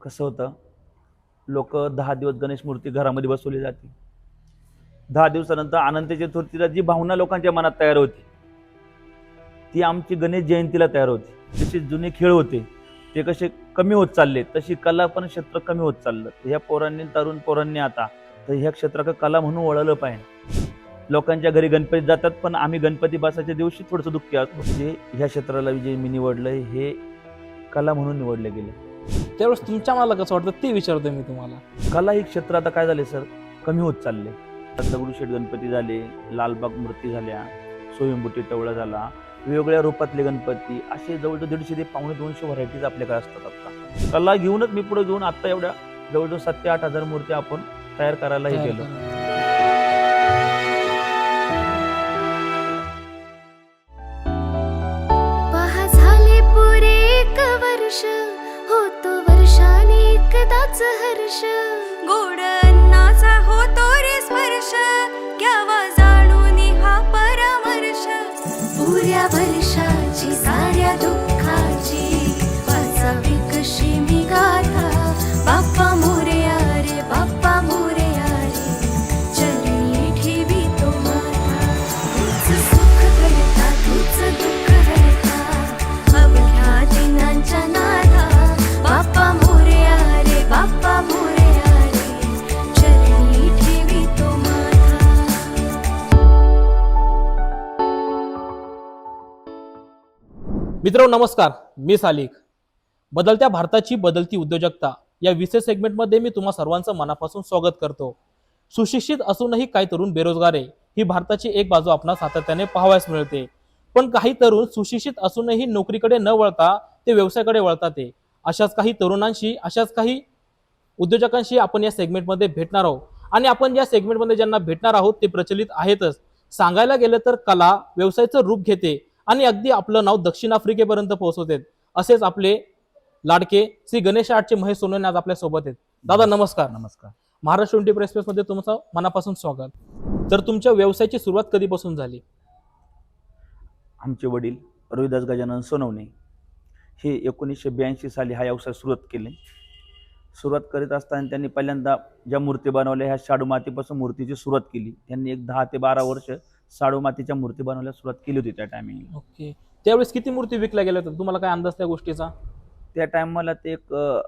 कसं होतं? लोक दहा दिवस गणेश मूर्ती घरामध्ये बसवली जाते. दहा दिवसानंतर अनंत चतुर्थीला जी भावना लोकांच्या मनात तयार होती ती आमची गणेश जयंतीला तयार होती. जसे जुने खेळ होते ते कसे कमी होत चालले तशी कला पण क्षेत्र कमी होत चाललं. तर ह्या पोरांनी तरुण पोरांनी आता तर ह्या क्षेत्राकडे कला म्हणून ओळखलं पाहिजे. लोकांच्या घरी गणपती जातात पण आम्ही गणपती बासाच्या दिवशी थोडंसं दुःखी असतो. म्हणजे ह्या क्षेत्राला जे मी निवडलं हे कला म्हणून निवडले गेले. त्यावेळेस तुमच्या मला कसं वाटतं ते विचारतोय मी तुम्हाला. कला ही क्षेत्र आता काय झाले सर? कमी होत चालले दगडूशेठ गणपती झाले लालबाग मूर्ती झाल्या स्वयंभूती टवळा झाला वेगवेगळ्या रूपातले गणपती असे जवळजवळ दीडशे ते पावणे दोनशे व्हरायटीज आपल्याकडे असतात आता. कला घेऊनच मी पुढे घेऊन आता एवढ्या जवळजवळ सात ते आठ हजार मूर्ती आपण तयार करायलाही गेलो. एकदाच हर्ष. गोड अन्नाचा होतो रे स्पर्श. घ्यावा जाणून हा परामर्श. पुऱ्या वर्षा. मित्र नमस्कार. मी सालिक. बदलत्या भारताची बदलती उद्योजकता या विशेष सेगमेंटमध्ये मी तुम्हा सर्वांचं मनापासून स्वागत करतो. सुशिक्षित असूनही काही तरुण बेरोजगार आहे ही भारताची एक बाजू आपणास सातत्याने पाहावयास मिळते. पण काही तरुण सुशिक्षित असूनही नोकरीकडे न वळता ते व्यवसायाकडे वळतात अशाच काही तरुणांशी अशाच काही उद्योजकांशी आपण या सेगमेंटमध्ये भेटणार आहोत. आणि आपण या सेगमेंटमध्ये ज्यांना भेटणार आहोत ते प्रचलित आहेतच. सांगायला गेलं तर कला व्यवसायाचं रूप घेते. आणि अगदी आपलं नाव दक्षिण आफ्रिकेपर्यंत पोहोचवते. असेच आपले लाडके श्री गणेश आर्टचे महेश सोनवणे आज आपल्यासोबत आहेत. दादा नमस्कार. नमस्कार. महाराष्ट्र ट्वेंटी प्रेस मध्ये तुमचं मनापासून स्वागत. तर तुमच्या व्यवसायाची सुरुवात कधीपासून झाली? आमचे वडील रोहिदास गजानन सोनवणे हे एकोणीसशे ब्याऐंशी साली हा व्यवसाय सुरुवात केले. सुरुवात करीत असताना त्यांनी पहिल्यांदा ज्या मूर्ती बनवल्या ह्या शाडू मातीपासून मूर्तीची सुरुवात केली. त्यांनी एक दहा ते बारा वर्ष शाडू मातीच्या मूर्ती बनवायला सुरुवात केली होती त्या टायमिंगला ओके. त्यावेळेस किती मूर्ती विकल्या गेल्या होत्या? तुम्हाला काय अंदाज त्या गोष्टीचा? त्या टायमाला ते एक अं,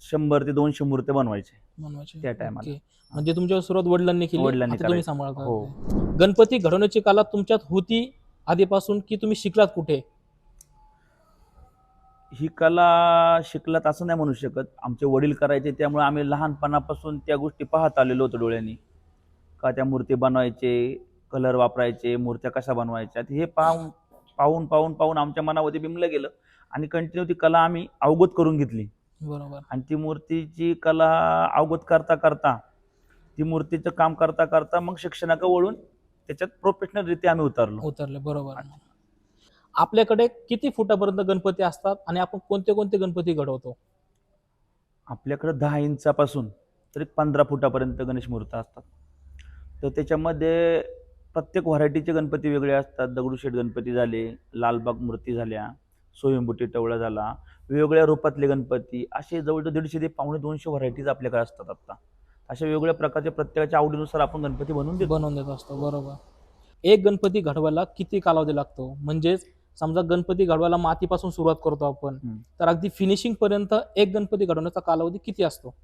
शंभर ते दोनशे मूर्त्या बनवायचे. बनवायची. त्या टायमाला. ओके. म्हणजे तुमच्या सुरुवात वडिलांनी केली. वडिलांनी आता तुम्ही करायची. सांभाळता. हो. गणपती घडवण्याची कला तुमच्यात होती आधीपासून की तुम्ही शिकलात कुठे? ही कला शिकलात असं नाही म्हणू शकत. आमचे वडील करायचे त्यामुळे आम्ही लहानपणापासून त्या गोष्टी पाहत आलेलो होतो डोळ्यांनी. का त्या मूर्ती बनवायचे? कलर वापरायचे मूर्त्या कशा बनवायच्या हे पाहून पाहून पाहून पाहून आमच्या मनामध्ये बिंबलं गेलं आणि कंटिन्यू ती कला आम्ही अवगत करून घेतली. बरोबर. आणि ती मूर्तीची कला अवगत करता करता ती मूर्तीचं काम करता करता मग शिक्षणाकडे वळून त्याच्यात प्रोफेशनलरित्या आम्ही उतरलो. उतरले बरोबर. आपल्याकडे किती फुटापर्यंत गणपती असतात आणि आपण कोणते कोणते गणपती घडवतो? आपल्याकडे दहा इंचापासून तर पंधरा फुटापर्यंत गणेश मूर्ती असतात. तर त्याच्यामध्ये प्रत्येक व्हरायटीचे गणपती वेगळे असतात. दगडूशेठ गणपती झाले लालबाग मूर्ती झाल्या स्वयंभूती टवळा झाला वेगवेगळ्या रूपातले गणपती असे जवळजवळ दीडशे ते पावणे दोनशे व्हरायटीज आपल्याकडे असतात आता. अशा वेगवेगळ्या प्रकारचे प्रत्येकाच्या आवडीनुसार आपण गणपती बनवून देतो. बनवून देत असतो बरोबर. एक गणपती घडवायला किती कालावधी लागतो? म्हणजेच समजा गणपती घडवायला मातीपासून सुरुवात करतो आपण. तर अगदी फिनिशिंग पर्यंत एक गणपती घडवण्याचा कालावधी किती असतो?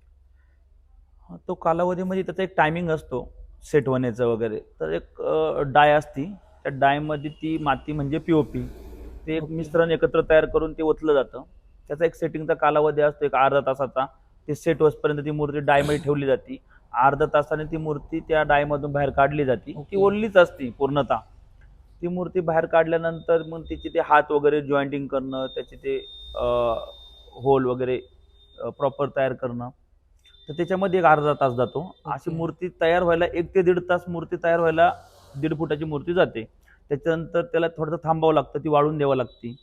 तो कालावधी म्हणजे त्याचा एक टायमिंग असतो. सेट होण्याचं वगैरे. तर एक डाय असती. त्या डायमध्ये ती माती म्हणजे पीओपी ते एक. मिश्रण एकत्र तयार करून ते ओतलं जातं. त्याचा एक सेटिंगचा कालावधी असतो एक अर्धा तासाचा. ते सेट होसपर्यंत ती मूर्ती डायमध्ये ठेवली जाते. अर्धा तासाने ती मूर्ती त्या डायमधून बाहेर काढली जाते. ती ओढलीच असते पूर्णतः. ती मूर्ती बाहेर काढल्यानंतर मग तिचे ते हात वगैरे जॉईंटिंग करणं त्याचे ते होल वगैरे प्रॉपर तयार करणं. तर त्याच्यामध्ये एक अर्धा तास जातो. अशी. मूर्ती तयार व्हायला एक ते दीड तास मूर्ती तयार व्हायला दीड फुटाची मूर्ती जाते. त्याच्यानंतर त्याला थोडंसं थांबावं लागतं ती वाळून द्यावं लागते.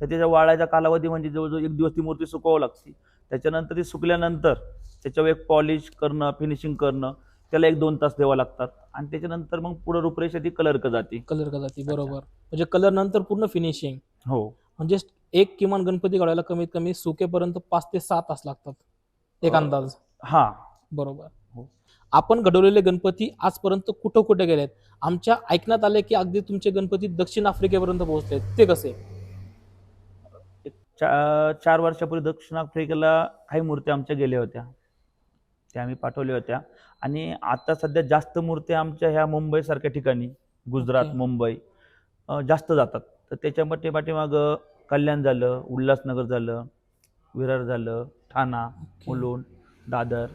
तर त्याच्या वाळायचा कालावधी म्हणजे जवळजवळ एक दिवस ती मूर्ती सुकवावं लागते. त्याच्यानंतर ती सुकल्यानंतर त्याच्यावर एक पॉलिश करणं फिनिशिंग करणं त्याला एक दोन तास द्यावं लागतात. आणि त्याच्यानंतर मग पुढं रूपरेषा ती कलर क जाते. कलर का जाते बरोबर. म्हणजे कलर नंतर पूर्ण फिनिशिंग हो. म्हणजे एक किमान गणपती घडवायला कमीत कमी सुकेपर्यंत पाच ते सहा तास लागतात एक अंदाज. हा. बरोबर. हो. आपण घडवलेले गणपती आजपर्यंत कुठं कुठे गेलेत? आमच्या ऐकण्यात आले की अगदी तुमचे गणपती दक्षिण आफ्रिकेपर्यंत पोहोचले ते कसे? चा चार वर्षापूर्वी दक्षिण आफ्रिकेला काही मूर्त्या आमच्या गेल्या होत्या. त्या आम्ही पाठवल्या होत्या. आणि आता सध्या जास्त मूर्त्या आमच्या ह्या मुंबईसारख्या ठिकाणी गुजरात. मुंबई जास्त जातात. तर त्याच्यामध्ये पाठीमागं कल्याण झालं उल्हासनगर झालं विरार झालं ठाणा मुलुंड दादर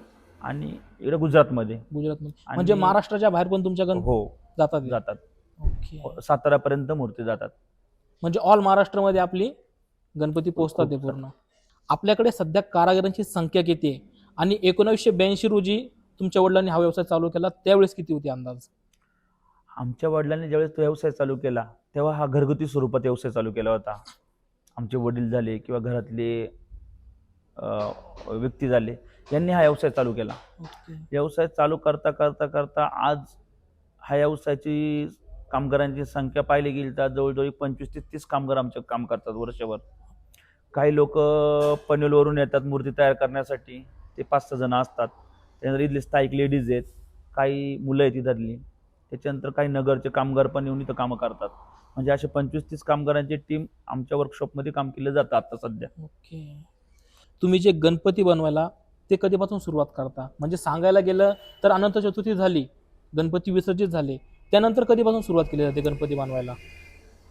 आणि इकडे गुजरातमध्ये. गुजरातमध्ये. आणि- म्हणजे महाराष्ट्राच्या बाहेर पण तुमच्या गण हो जातात हे? जातात. ओके. सातारापर्यंत मूर्ती जातात. म्हणजे ऑल महाराष्ट्रामध्ये आपली गणपती पोहोचतात ते पूर्ण. आपल्याकडे सध्या कारागिरांची संख्या किती आहे? आणि एकोणीसशे ब्याऐंशी रोजी तुमच्या वडिलांनी हा व्यवसाय चालू केला त्यावेळेस किती होती अंदाज? आमच्या वडिलांनी ज्यावेळेस तो व्यवसाय चालू केला तेव्हा हा घरगुती स्वरूपात व्यवसाय चालू केला होता. आमचे वडील झाले किंवा घरातले व्यक्ती झाले. यांनी हा व्यवसाय चालू केला. व्यवसाय चालू करता करता करता आज हा व्यवसायाची कामगारांची संख्या पाहिली गेली तर जवळजवळ पंचवीस ते तीस कामगार आमचे काम करतात वर्षभर. काही लोक पनवेलवरून येतात मूर्ती तयार करण्यासाठी. ते पाच सहा जण असतात. त्यानंतर इथले स्थायिक लेडीज आहेत. काही मुलं आहेत इथली. त्याच्यानंतर काही नगरचे कामगार पण येऊन इथं कामं करतात. म्हणजे असे पंचवीस तीस कामगारांची टीम आमच्या वर्कशॉपमध्ये काम केलं जातं आता सध्या. ओके. तुम्ही जे गणपती बनवायला ते कधीपासून सुरुवात करता? म्हणजे सांगायला गेलं तर अनंत चतुर्थी झाली गणपती विसर्जित झाले त्यानंतर कधीपासून सुरुवात केली जाते गणपती बनवायला?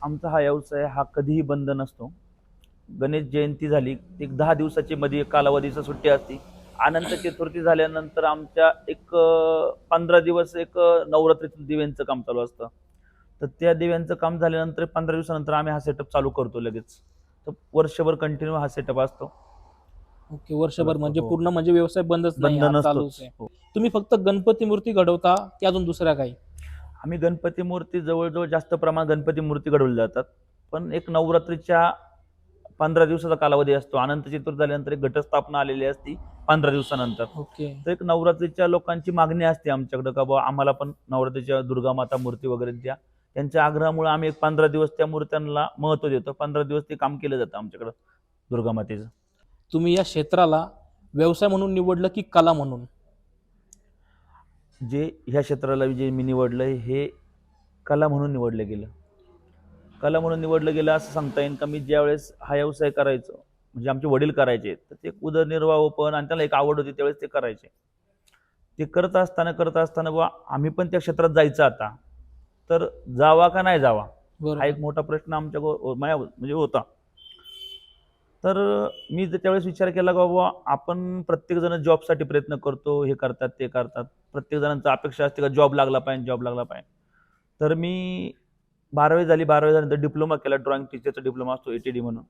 आमचा हा व्यवसाय हा कधीही बंद नसतो. गणेश जयंती झाली एक दहा दिवसाची मध्ये कालावधीची सुट्टी असते. अनंत चतुर्थी झाल्यानंतर आमच्या एक पंधरा दिवस एक नवरात्रीतून नवरात्रीचं दिव्यांचं काम चालू असतं. तर त्या दिव्यांचं काम झाल्यानंतर पंधरा दिवसानंतर आम्ही हा सेटअप चालू करतो लगेच. तर वर्षभर कंटिन्यू हा सेटअप असतो. ओके वर्षभर म्हणजे हो. पूर्ण म्हणजे व्यवसाय बंदच नाही बंद हा चालूच आहे. हो. तुम्ही फक्त गणपती मूर्ती घडवता की अजून दुसऱ्या काही? आम्ही गणपती मूर्ती जवळजवळ जास्त प्रमाणात गणपती मूर्ती घडवल्या जातात. पण एक नवरात्रीच्या पंधरा दिवसाचा कालावधी असतो. अनंत चतुर्थी झाल्यानंतर एक घटस्थापना आलेली असती पंधरा दिवसानंतर. ओके. तर एक नवरात्रीच्या लोकांची मागणी असते आमच्याकडं का बाबा आम्हाला पण नवरात्रीच्या दुर्गा माता मूर्ती वगैरे द्या. त्यांच्या आग्रहामुळे आम्ही एक पंधरा दिवस त्या मूर्त्यांना महत्त्व देतो. पंधरा दिवस ते काम केलं जातं आमच्याकडं दुर्गा मातेचं. तुम्ही या क्षेत्राला व्यवसाय म्हणून निवडलं की कला म्हणून? जे ह्या क्षेत्राला जे मी निवडलं हे कला म्हणून निवडलं गेलं. कला म्हणून निवडलं गेलं असं सांगता येईल का? मी ज्यावेळेस हा व्यवसाय करायचो म्हणजे आमचे वडील करायचे तर ते उदरनिर्वाह पण आणि त्याला एक आवड होती त्यावेळेस ते करायचे. ते करत असताना करत असताना बुवा आम्ही पण त्या क्षेत्रात जायचं आता. तर जावा का नाही जावा? हा एक मोठा प्रश्न आमच्या माझ्या म्हणजे होता. तर मी जर त्यावेळेस विचार केला का बाबा आपण प्रत्येक जण जॉबसाठी प्रयत्न करतो हे करतात ते करतात. प्रत्येक जणांचा अपेक्षा असते का जॉब लागला पाहिजे जॉब लागला पाहिजे. तर मी बारावी झाली बारावी झाल्यानंतर डिप्लोमा केला ड्रॉइंग टीचरचा डिप्लोमा असतो ए टी डी म्हणून.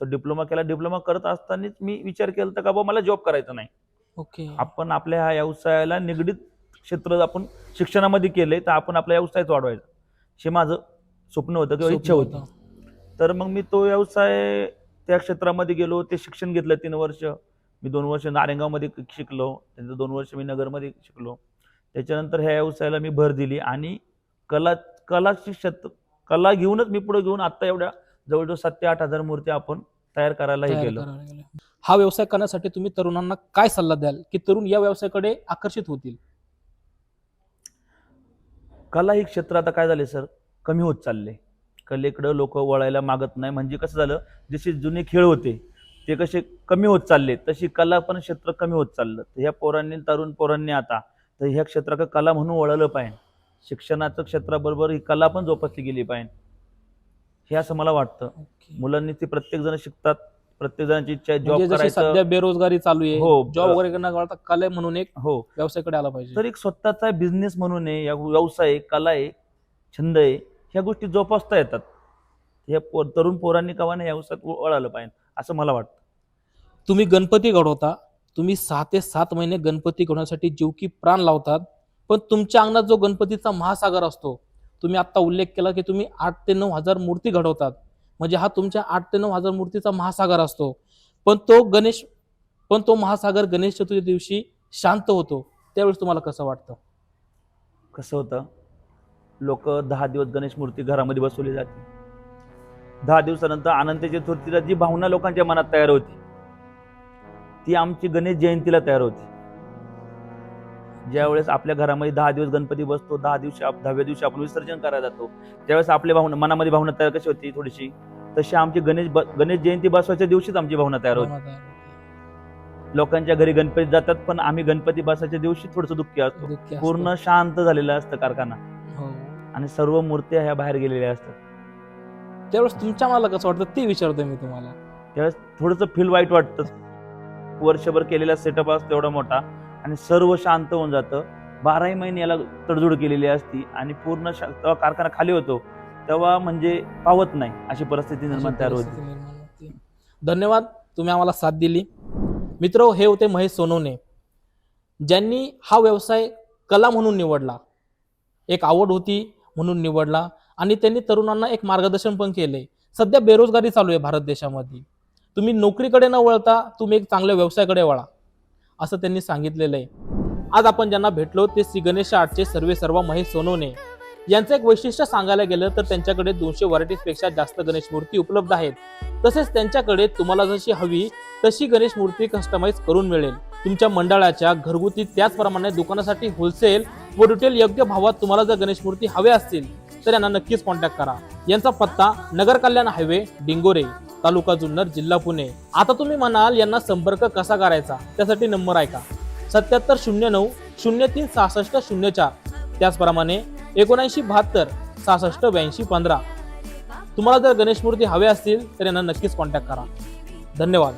तर डिप्लोमा केला डिप्लोमा करत असतानाच मी विचार केला होता का बाबा मला जॉब करायचा नाही. ओके. आपण आपल्या ह्या व्यवसायाला निगडीत क्षेत्र आपण शिक्षणामध्ये केलंय तर आपण आपला व्यवसायच वाढवायचा. हे माझं स्वप्न होतं किंवा इच्छा होती. तर मग मी तो व्यवसाय त्या क्षेत्रामध्ये गेलो ते शिक्षण घेतलं तीन वर्ष. मी दोन वर्ष नारेगावमध्ये शिकलो. त्यानंतर दोन वर्ष मी नगरमध्ये शिकलो. त्याच्यानंतर ह्या व्यवसायाला मी भर दिली आणि कला कलाची क्षेत्र कला घेऊनच मी पुढे घेऊन आता एवढ्या जवळजवळ सात ते आठ हजार मूर्ती आपण तयार करायलाही गेले. हा व्यवसाय करण्यासाठी तुम्ही तरुणांना काय सल्ला द्याल? की तरुण या व्यवसायाकडे आकर्षित होतील? कला ही क्षेत्र आता काय झाले सर? कमी होत चालले. कलेकडं लोक वळायला मागत नाही. म्हणजे कसं झालं जसे जुने खेळ होते ते कसे कमी होत चालले तशी कला पण क्षेत्र कमी होत चाललं. तर ह्या पोरांनी तरुण पोरांनी आता तर ह्या क्षेत्राकडे कला म्हणून वळलं पाहिजे. शिक्षणाचं क्षेत्राबरोबर ही कला पण जोपासली गेली पाहिजे. हे असं मला वाटतं. ओके. मुलांनी ते प्रत्येक जण शिकतात प्रत्येक जणांची इच्छा आहे जॉब म्हणजे सध्या बेरोजगारी चालू आहे हो. जॉब वगैरे कला म्हणून एक हो. व्यवसायाकडे आला पाहिजे. तर एक स्वतःचा बिझनेस म्हणून आहे या व्यवसाय कला आहे छंद आहे. ह्या गोष्टी जोपासता येतात. ह्या पोर तरुण पोरांनी कवा नाही या व्यवसायात वळालं पाहिजे असं मला वाटतं. तुम्ही गणपती घडवता तुम्ही सहा ते सात महिने गणपती घडवण्यासाठी जीव की प्राण लावतात पण तुमच्या अंगणात जो गणपतीचा महासागर असतो तुम्ही आता उल्लेख केला की तुम्ही आठ ते नऊ हजार मूर्ती घडवतात. म्हणजे हा तुमच्या आठ ते नऊ हजार मूर्तीचा महासागर असतो. पण तो गणेश पण तो महासागर गणेश चतुर्थी दिवशी शांत होतो. त्यावेळेस तुम्हाला कसं वाटतं? कसं होतं? लोक दहा दिवस गणेश मूर्ती घरामध्ये बसवली जाते दहा दिवसानंतर अनंत चतुर्थीला जी भावना लोकांच्या मनात तयार होती ती आमची गणेश जयंतीला तयार होती ज्यावेळेस आपल्या घरामध्ये दहा दिवस गणपती बसतो दहा दिवशी दहाव्या दिवशी आपण विसर्जन करायला जातो त्यावेळेस आपल्या भावना मनामध्ये भावना तयार कशी होती थोडीशी तशी आमची गणेश गणेश जयंती बसवायच्या दिवशीच आमची भावना तयार होती लोकांच्या घरी गणपती जातात पण आम्ही गणपती बसायच्या दिवशी थोडस दुःखी. असतो. पूर्ण शांत झालेलं असतं कारखाना. आणि सर्व मूर्त्या ह्या बाहेर गेलेल्या असतात. त्यावेळेस तुमच्या मला कसं वाटतं? ते विचारतोय मी तुम्हाला. त्यावेळेस थोडंसं फील वाईट वाटतं. वर्षभर केलेला सेटअप असतो एवढा मोठा आणि सर्व शांत होऊन जातं. बाराही महिने याला तडजोड केलेली असती आणि पूर्ण तेव्हा कारखाना खाली होतो तेव्हा म्हणजे पावत नाही अशी परिस्थिती निर्माण तयार होते. धन्यवाद तुम्ही आम्हाला साथ दिली. मित्र हे होते महेश सोनवणे. ज्यांनी हा व्यवसाय कला म्हणून निवडला. एक आवड होती म्हणून निवडला आणि त्यांनी तरुणांना एक मार्गदर्शन पण केले सध्या बेरोजगारी चालू आहे भारत देशामध्ये. तुम्ही नोकरीकडे न वळता तुम्ही एक चांगल्या व्यवसायाकडे वळा असं त्यांनी सांगितलेलं आहे आज आपण ज्यांना भेटलो ते श्री गणेश आर्टचे सर्वे सर्व महेश सोनवणे. यांचं एक वैशिष्ट्य सांगायला गेलं तर त्यांच्याकडे दोनशे व्हरायटीजपेक्षा जास्त गणेश मूर्ती उपलब्ध आहेत. तसेच त्यांच्याकडे तुम्हाला जशी हवी तशी गणेश मूर्ती कस्टमाइज करून मिळेल. तुमच्या मंडळाच्या घरगुती त्याचप्रमाणे दुकानासाठी होलसेल व रिटेल योग्य भावात तुम्हाला जर गणेश मूर्ती हव्या असतील तर यांना नक्कीच कॉन्टॅक्ट करा. यांचा पत्ता नगर कल्याण हायवे डिंगोरे तालुका जुन्नर जिल्हा पुणे. आता तुम्ही म्हणाल यांना संपर्क कसा करायचा? त्यासाठी नंबर आहे का सत्याहत्तर शून्य नऊ शून्य तीन सहासष्ट शून्य चार. त्याचप्रमाणे एकोणऐंशी बहात्तर सहासष्ट ब्याऐंशी पंधरा. तुम्हाला जर गणेश मूर्ती हव्या असतील तर यांना नक्कीच कॉन्टॅक्ट करा. धन्यवाद.